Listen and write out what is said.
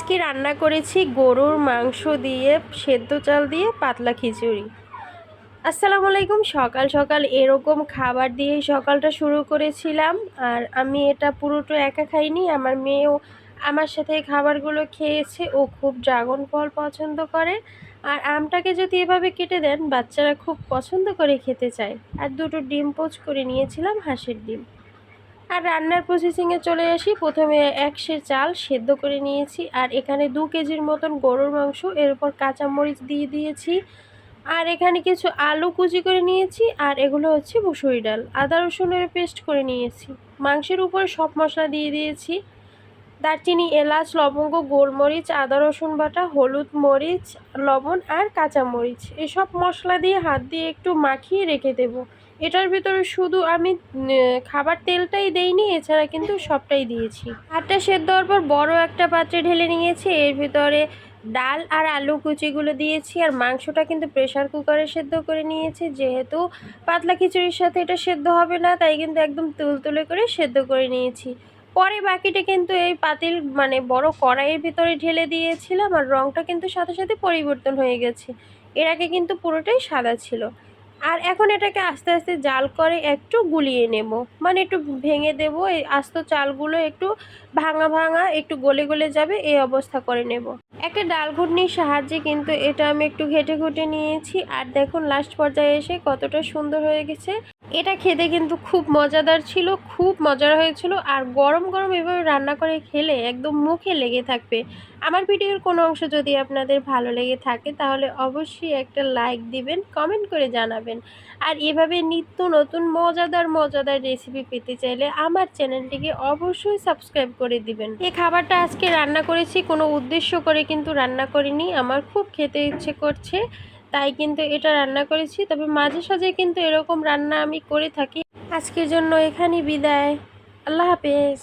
আজকে রান্না করেছি গরুর মাংস দিয়ে সেদ্ধ চাল দিয়ে পাতলা খিচুড়ি। আসসালামু আলাইকুম, সকাল সকাল এরকম খাবার দিয়ে সকালটা শুরু করেছিলাম আর আমি এটা পুরোটা একা খাইনি, আমার মেয়েও আমার সাথে খাবারগুলো খেয়েছে, ও খুব ড্রাগন ফল পছন্দ করে। আর আমটাকে যদি এভাবে কেটে দেন, বাচ্চারা খুব পছন্দ করে খেতে চায়। আর দুটো ডিম পোচ করে নিয়েছিলাম, হাঁসের ডিম। আর রান্নার প্রসেসিংয়ে চলে আসি। প্রথমে এক সের চাল সেদ্ধ করে নিয়েছি। আর এখানে দু কেজির মতন গরুর মাংস, এর উপর কাঁচামরিচ দিয়ে দিয়েছি। আর এখানে কিছু আলু কুচি করে নিয়েছি। আর এগুলো হচ্ছে মুসুরি ডাল। আদা রসুনের পেস্ট করে নিয়েছি। মাংসের উপরে সব মশলা দিয়ে দিয়েছি। দারচিনি, এলাচ, লবঙ্গ, গোলমরিচ, আদা, রসুন বাটা, হলুদ মরিচ, লবণ আর কাঁচামরিচ এসব মশলা দিয়ে হাত দিয়ে একটু মাখিয়ে রেখে দেবো। এটার ভিতরে শুধু আমি খাবার তেলটাই দেইনি, এছাড়া কিন্তু সবটাই দিয়েছি। আটটা সেদ্ধ হওয়ার পর বড় একটা পাত্রে ঢেলে নিয়েছি। এর ভিতরে ডাল আর আলু কুচিগুলো দিয়েছি আর মাংসটা কিন্তু প্রেশার কুকারে সেদ্ধ করে নিয়েছি। যেহেতু পাতলা খিচুড়ির সাথে এটা সেদ্ধ হবে না, তাই কিন্তু একদম তুলতুলে করে সেদ্ধ করে নিয়েছি। পরে বাকিটা কিন্তু এই পাতিল মানে বড় কড়াইয়ের ভিতরে ঢেলে দিয়েছিলাম আর রঙটা কিন্তু সাথে সাথে পরিবর্তন হয়ে গেছে। এর আগে কিন্তু পুরোটাই সাদা ছিল। আর এখন এটাকে আস্তে আস্তে জাল করে একটু গুলিয়ে নেব। মানে একটু ভেঙে দেব, এই আস্ত চালগুলো একটু ভাঙা ভাঙা একটু গলে গলে যাবে, এই অবস্থা করে নেব। একটা ডাল ঘুটনির সাহায্যে কিন্তু এটা আমি একটু ঘেটে ঘুটে নিয়েছি। আর দেখুন লাস্ট পর্যায়ে এসে কতটা সুন্দর হয়ে গেছে। এটা খেতে কিন্তু খুব মজাদার ছিল, খুব মজার হয়েছিল আর গরম গরম এভাবে রান্না করে খেলে একদম মুখে লেগে থাকবে। আমার ভিডিওর কোনো অংশ যদি আপনাদের ভালো লেগে থাকে তাহলে অবশ্যই একটা লাইক দিবেন, কমেন্ট করে জানাবেন। আর এভাবে নিত্য নতুন মজাদার মজাদার রেসিপি পেতে চাইলে আমার চ্যানেলটিকে অবশ্যই সাবস্ক্রাইব করে দিবেন। এই খাবারটা আজকে রান্না করেছি, কোনো উদ্দেশ্য করে কিন্তু রান্না করিনি, আমার খুব খেতে ইচ্ছে করছে। তাই কিন্তু এটা রান্না করেছি। তবে মাঝে সাঝে কিন্তু এরকম রান্না আমি করে থাকি। আজকের জন্য এখানেই বিদায়। আল্লাহ হাফেজ।